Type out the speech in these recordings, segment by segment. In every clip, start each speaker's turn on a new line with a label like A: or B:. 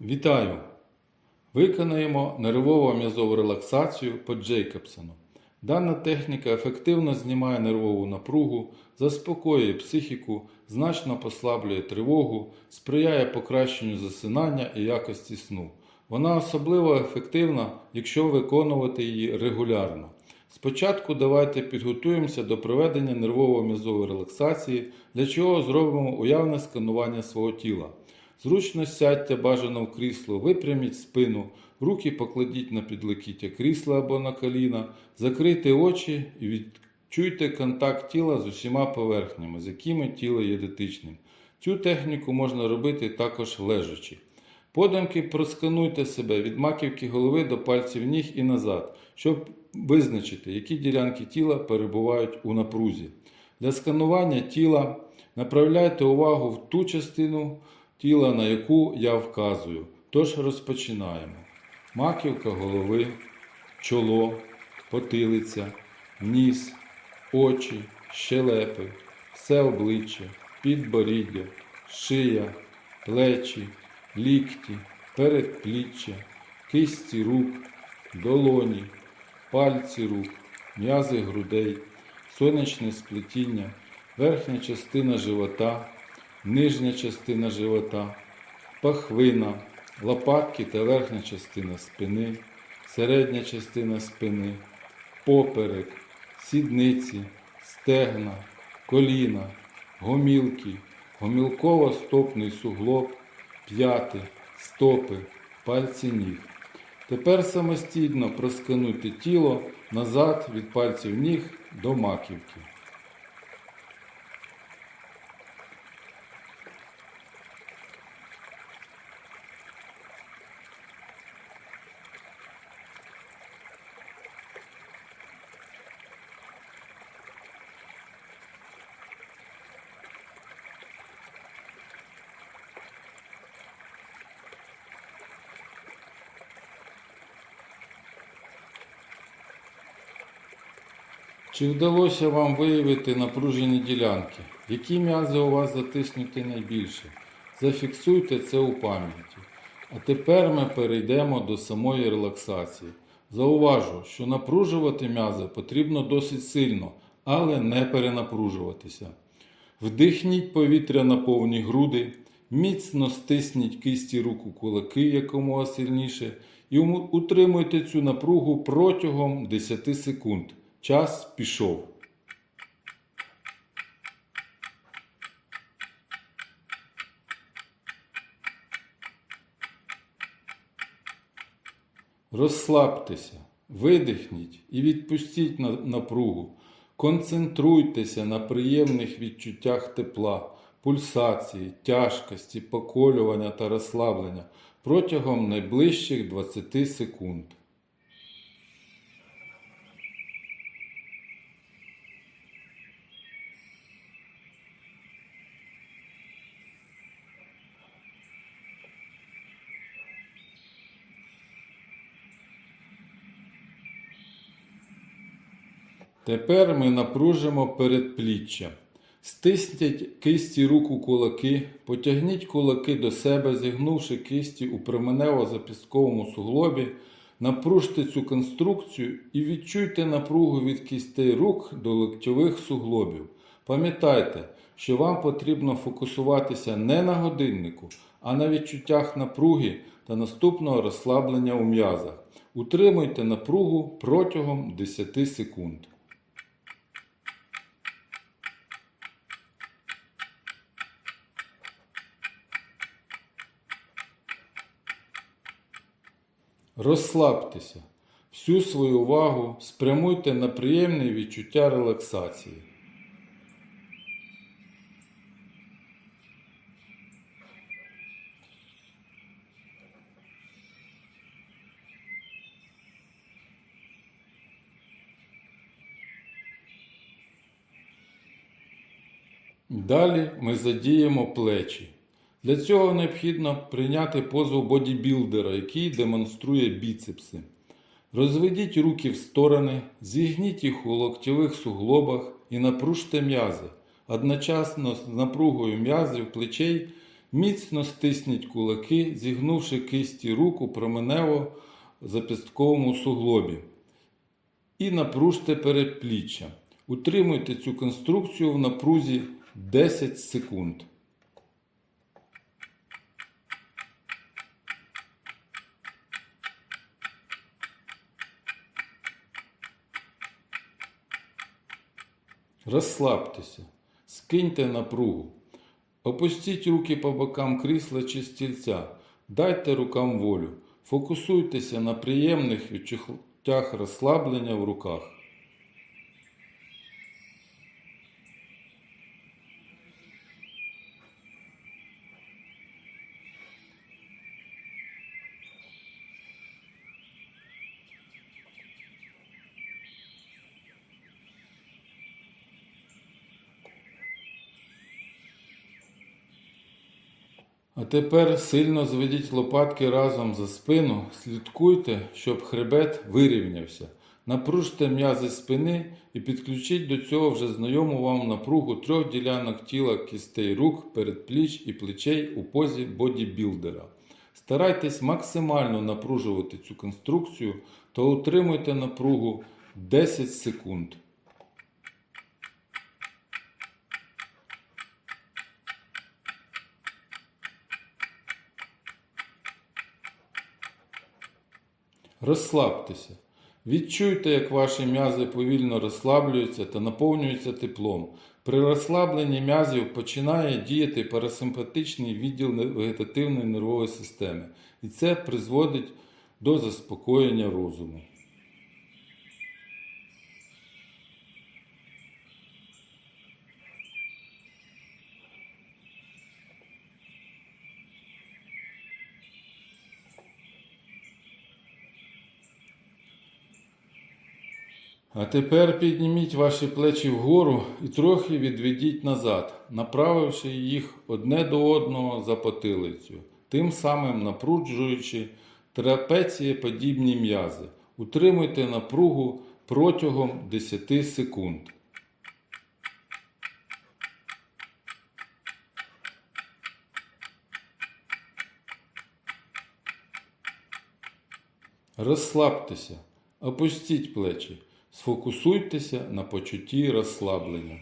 A: Вітаю! Виконаємо нервово м'язову релаксацію по Джейкобсону. Дана техніка ефективно знімає нервову напругу, заспокоює психіку, значно послаблює тривогу, сприяє покращенню засинання і якості сну. Вона особливо ефективна, якщо виконувати її регулярно. Спочатку давайте підготуємося до проведення нервово-м'язової релаксації, для чого зробимо уявне сканування свого тіла. Зручно сядьте бажано в крісло, випряміть спину, руки покладіть на підлокіття крісла або на коліна, закрийте очі і відчуйте контакт тіла з усіма поверхнями, з якими тіло є дотичним. Цю техніку можна робити також лежачи. Подумки проскануйте себе від маківки голови до пальців ніг і назад, щоб визначити, які ділянки тіла перебувають у напрузі. Для сканування тіла направляйте увагу в ту частину тіла, на яку я вказую. Тож розпочинаємо. Маківка голови, чоло, потилиця, ніс, очі, щелепи, все обличчя, підборіддя, шия, плечі, лікті, передпліччя, кисті рук, долоні, пальці рук, м'язи грудей, сонячне сплетіння, верхня частина живота, нижня частина живота, пахвина, лопатки та верхня частина спини, середня частина спини, поперек, сідниці, стегна, коліна, гомілки, гомілково-стопний суглоб, п'яти, стопи, пальці ніг. Тепер самостійно проскануйте тіло назад від пальців ніг до маківки. Чи вдалося вам виявити напружені ділянки? Які м'язи у вас затиснуті найбільше? Зафіксуйте це у пам'яті. А тепер ми перейдемо до самої релаксації. Зауважу, що напружувати м'язи потрібно досить сильно, але не перенапружуватися. Вдихніть повітря на повні груди, міцно стисніть кисті рук у кулаки якомога сильніше і утримуйте цю напругу протягом 10 секунд. Час пішов. Розслабтеся, видихніть і відпустіть на- напругу. Концентруйтеся на приємних відчуттях тепла, пульсації, тяжкості, поколювання та розслаблення протягом найближчих 20 секунд. Тепер ми напружимо передпліччя. Стисніть кисті рук у кулаки, потягніть кулаки до себе, зігнувши кисті у променево-запістковому суглобі, напружте цю конструкцію і відчуйте напругу від кістей рук до локтьових суглобів. Пам'ятайте, що вам потрібно фокусуватися не на годиннику, а на відчуттях напруги та наступного розслаблення у м'язах. Утримуйте напругу протягом 10 секунд. Розслабтеся. Всю свою увагу спрямуйте на приємне відчуття релаксації. Далі ми задіємо плечі. Для цього необхідно прийняти позу бодібілдера, який демонструє біцепси. Розведіть руки в сторони, зігніть їх у локтєвих суглобах і напружте м'язи. Одночасно з напругою м'язів плечей Міцно стисніть кулаки, зігнувши кисті руку променево в зап'ястковому суглобі. І напружте передпліччя. Утримуйте цю конструкцію в напрузі 10 секунд. Розслабтеся, скиньте напругу. Опустіть руки по бокам крісла чи стільця. Дайте рукам волю. Фокусуйтеся на приємних відчуттях розслаблення в руках. А тепер сильно зведіть лопатки разом за спину, слідкуйте, щоб хребет вирівнявся. Напружте м'язи спини і підключіть до цього вже знайому вам напругу трьох ділянок тіла кістей рук, передпліч і плечей у позі бодібілдера. Старайтесь максимально напружувати цю конструкцію та утримуйте напругу 10 секунд. Розслабтеся. Відчуйте, як ваші м'язи повільно розслаблюються та наповнюються теплом. При розслабленні м'язів починає діяти парасимпатичний відділ вегетативної нервової системи, і це призводить до заспокоєння розуму. А тепер підніміть ваші плечі вгору і трохи відведіть назад, направивши їх одне до одного за потилицю, тим самим напруджуючи трапецієподібні м'язи. Утримуйте напругу протягом 10 секунд. Розслабтеся, опустіть плечі, сфокусуйтеся на почутті розслаблення.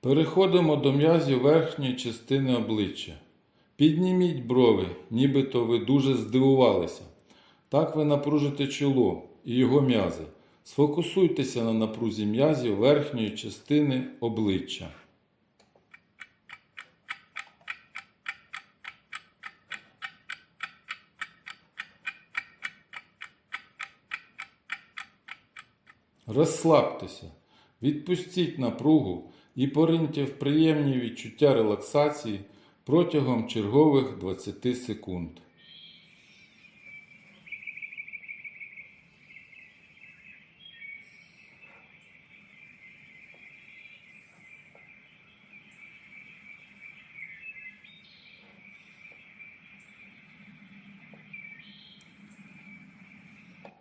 A: Переходимо до м'язів верхньої частини обличчя. Підніміть брови, нібито ви дуже здивувалися. Так ви напружите чоло і його м'язи. Сфокусуйтеся на напрузі м'язів верхньої частини обличчя. Розслабтеся, відпустіть напругу і пориньте в приємні відчуття релаксації протягом чергових 20 секунд.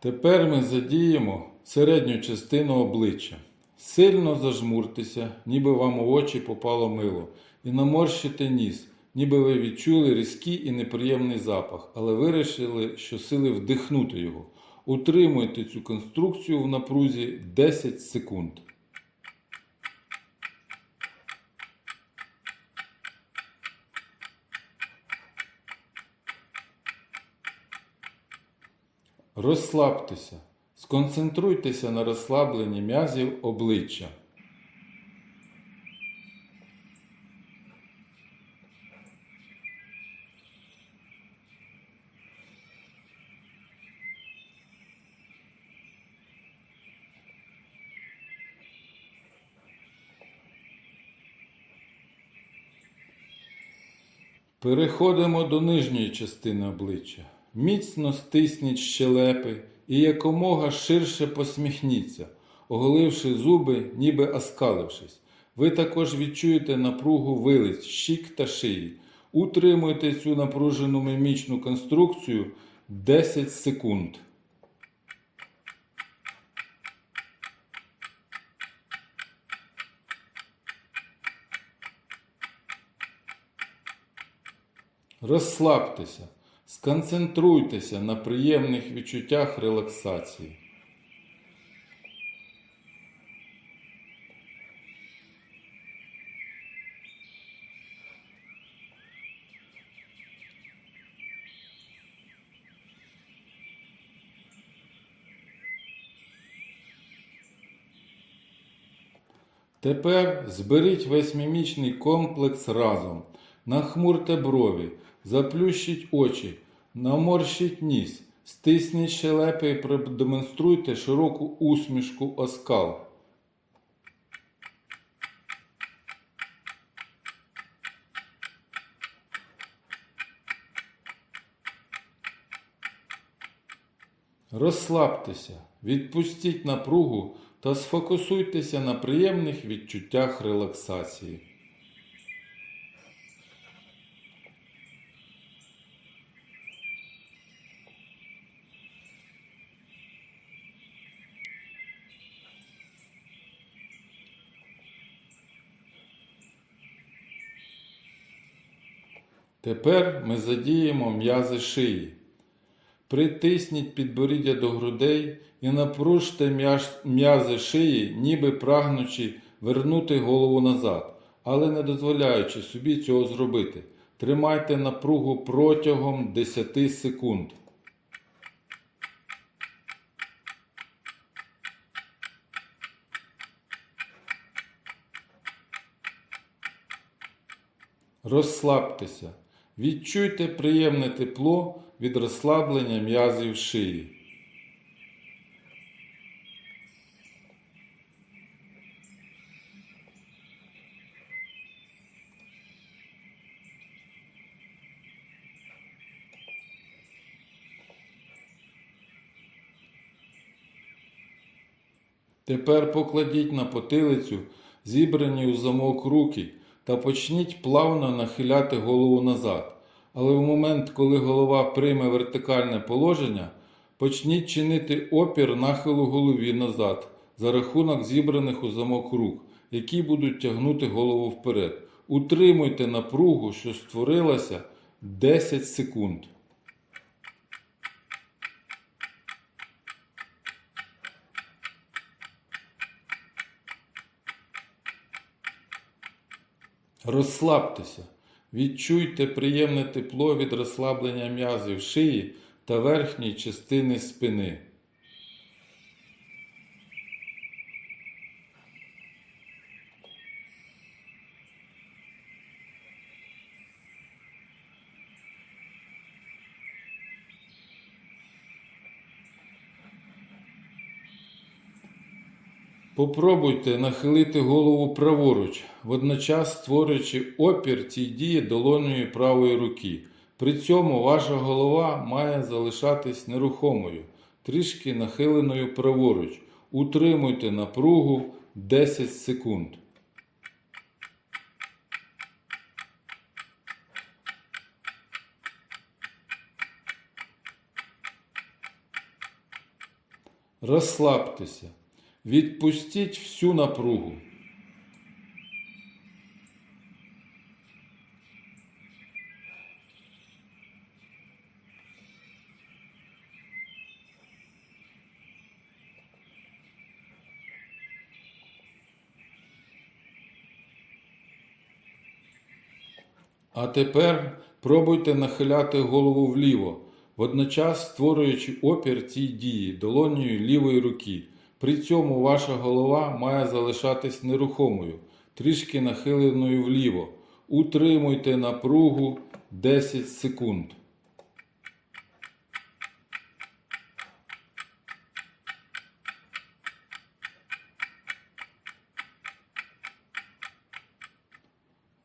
A: Тепер ми задіємо середню частину обличчя. Сильно зажмуртеся, ніби вам у очі попало мило, і наморщите ніс, ніби ви відчули різкий і неприємний запах, але вирішили, що сили вдихнути його. Утримуйте цю конструкцію в напрузі 10 секунд. Розслабтеся. Сконцентруйтеся на розслабленні м'язів обличчя. Переходимо до нижньої частини обличчя. Міцно стисніть щелепи і якомога ширше посміхніться, оголивши зуби, ніби оскалившись. Ви також відчуєте напругу вилиць, щік та шиї. Утримуйте цю напружену мімічну конструкцію 10 секунд. Розслабтеся, сконцентруйтеся на приємних відчуттях релаксації. Тепер зберіть весь мімічний комплекс разом. Нахмурте брові, заплющіть очі, наморщіть ніс, стисніть щелепи і продемонструйте широку усмішку оскал. Розслабтеся, відпустіть напругу та сфокусуйтеся на приємних відчуттях релаксації. Тепер ми задіємо м'язи шиї. Притисніть підборіддя до грудей і напружте м'язи шиї, ніби прагнучи вернути голову назад, але не дозволяючи собі цього зробити. Тримайте напругу протягом 10 секунд. Розслабтеся. Відчуйте приємне тепло від розслаблення м'язів шиї. Тепер покладіть на потилицю зібрані у замок руки та почніть плавно нахиляти голову назад. Але в момент, коли голова прийме вертикальне положення, почніть чинити опір нахилу голові назад за рахунок зібраних у замок рук, які будуть тягнути голову вперед. Утримуйте напругу, що створилася 10 секунд. Розслабтеся. Відчуйте приємне тепло від розслаблення м'язів шиї та верхньої частини спини. Попробуйте нахилити голову праворуч, водночас створюючи опір цій дії долонею правої руки. При цьому ваша голова має залишатись нерухомою, трішки нахиленою праворуч. Утримуйте напругу 10 секунд. Розслабтеся. Відпустіть всю напругу. А тепер пробуйте нахиляти голову вліво, водночас створюючи опір цій дії долонею лівої руки. При цьому ваша голова має залишатись нерухомою, трішки нахиленою вліво. Утримуйте напругу 10 секунд.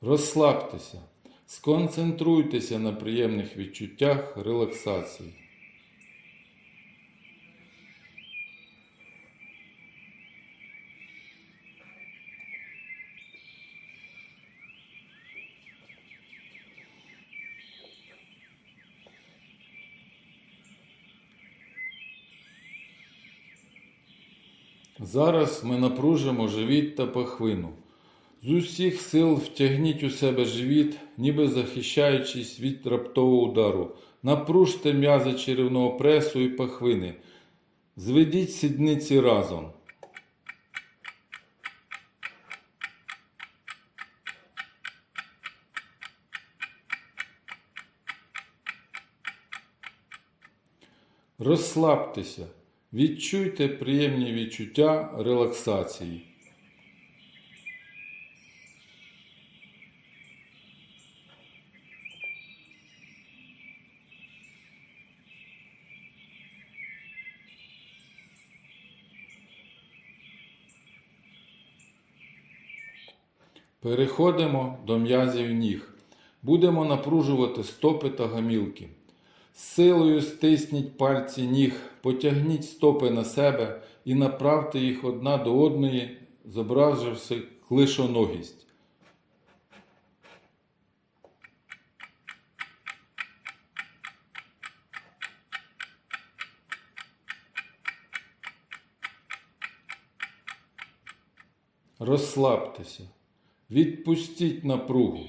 A: Розслабтеся, сконцентруйтеся на приємних відчуттях релаксації. Зараз ми напружимо живіт та пахвину. З усіх сил втягніть у себе живіт, ніби захищаючись від раптового удару. Напружте м'язи черевного пресу і пахвини. Зведіть сідниці разом. Розслабтеся, відчуйте приємні відчуття релаксації. Переходимо до м'язів ніг. Будемо напружувати стопи та гамілки. Силою стисніть пальці ніг, потягніть стопи на себе і направте їх одна до одної, зобразивши клишоногість. Розслабтеся, відпустіть напругу.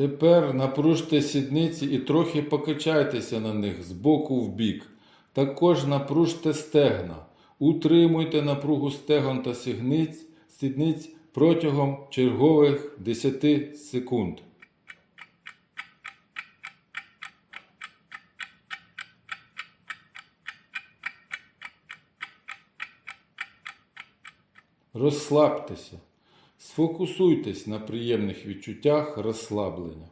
A: Тепер напружте сідниці і трохи покачайтеся на них з боку в бік. Також напружте стегна. Утримуйте напругу стегон та сігниць, сідниць протягом чергових 10 секунд. Розслабтеся. Сфокусуйтесь на приємних відчуттях розслаблення.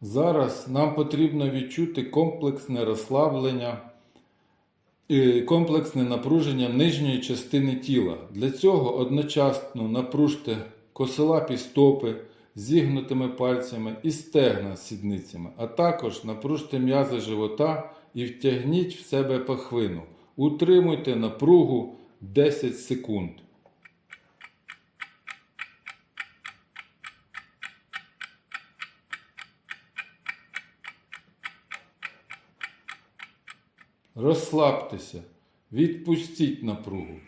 A: Зараз нам потрібно відчути комплексне розслаблення комплексне напруження нижньої частини тіла. Для цього одночасно напружте косолапі стопи зігнутими пальцями і стегна з сідницями, а також напружте м'язи живота і втягніть в себе пахвину. Утримуйте напругу 10 секунд. Розслабтеся, відпустіть напругу.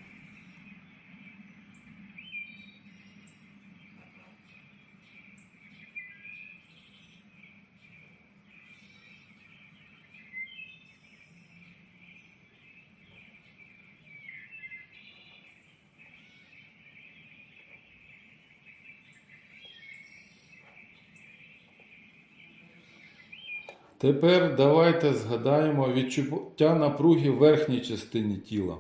A: Тепер давайте згадаємо відчуття напруги в верхній частині тіла.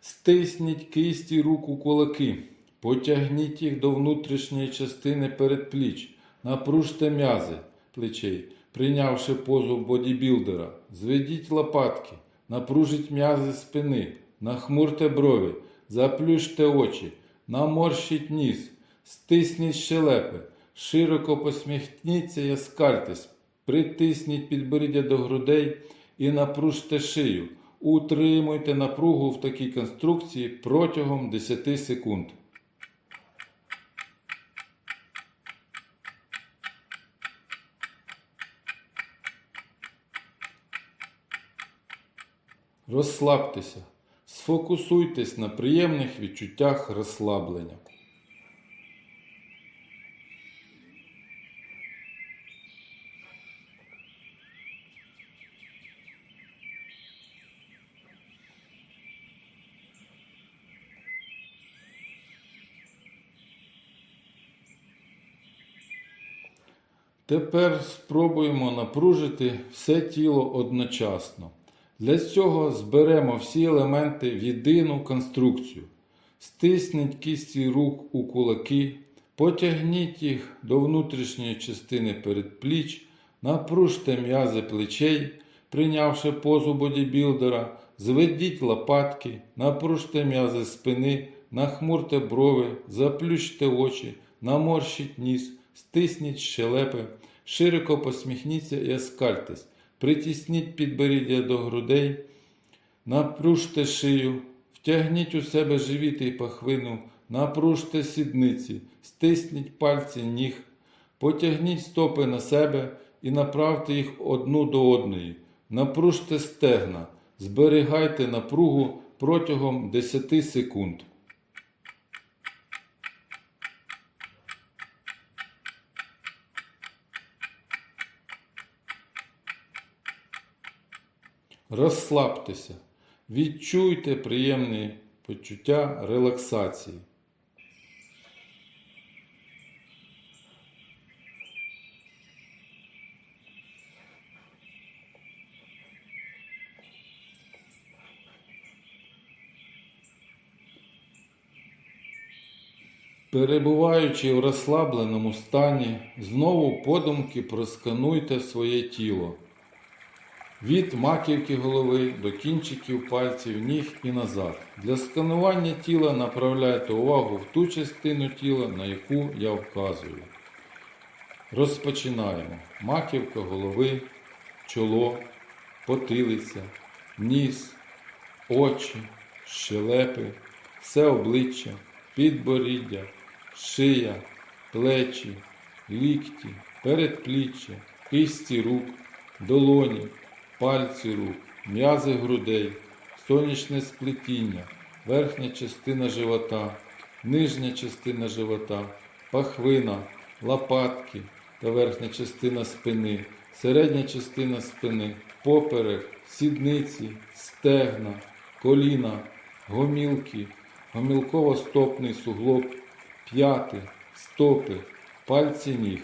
A: Стисніть кисті рук у кулаки, потягніть їх до внутрішньої частини передпліч, напружте м'язи плечей, прийнявши позу бодібілдера, зведіть лопатки, напружіть м'язи спини, нахмурте брові, заплющте очі, наморщіть ніс, стисніть щелепи, широко посміхніться і скальтесь. Притисніть підборіддя до грудей і напружте шию. Утримуйте напругу в такій конструкції протягом 10 секунд. Розслабтеся. Сфокусуйтесь на приємних відчуттях розслаблення. Тепер спробуємо напружити все тіло одночасно. Для цього зберемо всі елементи в єдину конструкцію. Стисніть кісті рук у кулаки, потягніть їх до внутрішньої частини передпліч, Напружте м'язи плечей, прийнявши позу бодібілдера, зведіть лопатки, напружте м'язи спини, нахмурте брови, заплющте очі, наморщіть ніс, стисніть щелепи, широко посміхніться і оскальтесь, притісніть підборіддя до грудей, напружте шию, втягніть у себе живіт і пахвину, напружте сідниці, стисніть пальці ніг, потягніть стопи на себе і направте їх одну до одної. Напружте стегна, зберігайте напругу протягом 10 секунд. Розслабтеся, відчуйте приємні почуття релаксації. Перебуваючи в розслабленому стані, знову подумки проскануйте своє тіло. Від маківки голови до кінчиків пальців ніг і назад. Для сканування тіла направляйте увагу в ту частину тіла, на яку я вказую. Розпочинаємо. Маківка голови, чоло, потилиця, ніс, очі, щелепи, все обличчя, підборіддя, шия, плечі, лікті, передпліччя, кисті рук, долоні, пальці рук, м'язи грудей, сонячне сплетіння, верхня частина живота, нижня частина живота, пахвина, лопатки та верхня частина спини, середня частина спини, поперек, сідниці, стегна, коліна, гомілки, гомілково-стопний суглоб, п'яти, стопи, пальці ніг.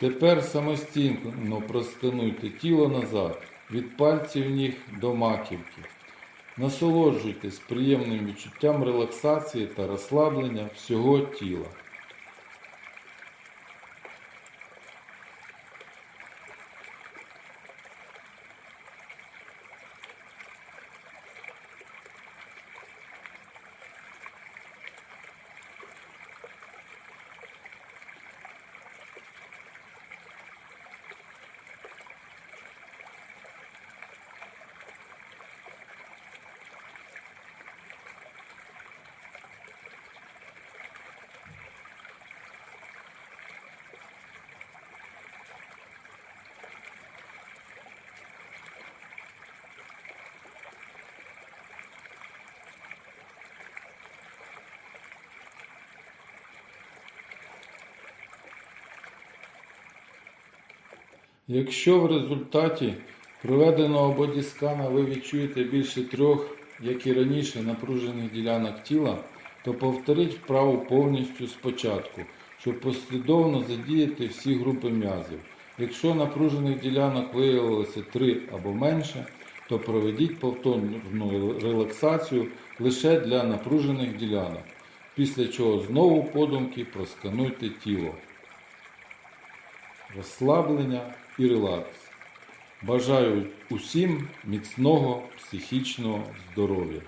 A: Тепер самостійно проскануйте тіло назад, від пальців ніг до маківки. Насолоджуйтесь приємним відчуттям релаксації та розслаблення всього тіла. Якщо в результаті проведеного бодіскана ви відчуєте більше трьох, як і раніше, напружених ділянок тіла, то повторіть вправу повністю спочатку, щоб послідовно задіяти всі групи м'язів. Якщо напружених ділянок виявилося три або менше, то проведіть повторну релаксацію лише для напружених ділянок, після чого знову подумки проскануйте тіло розслаблення і релакс. Бажаю усім міцного психічного здоров'я.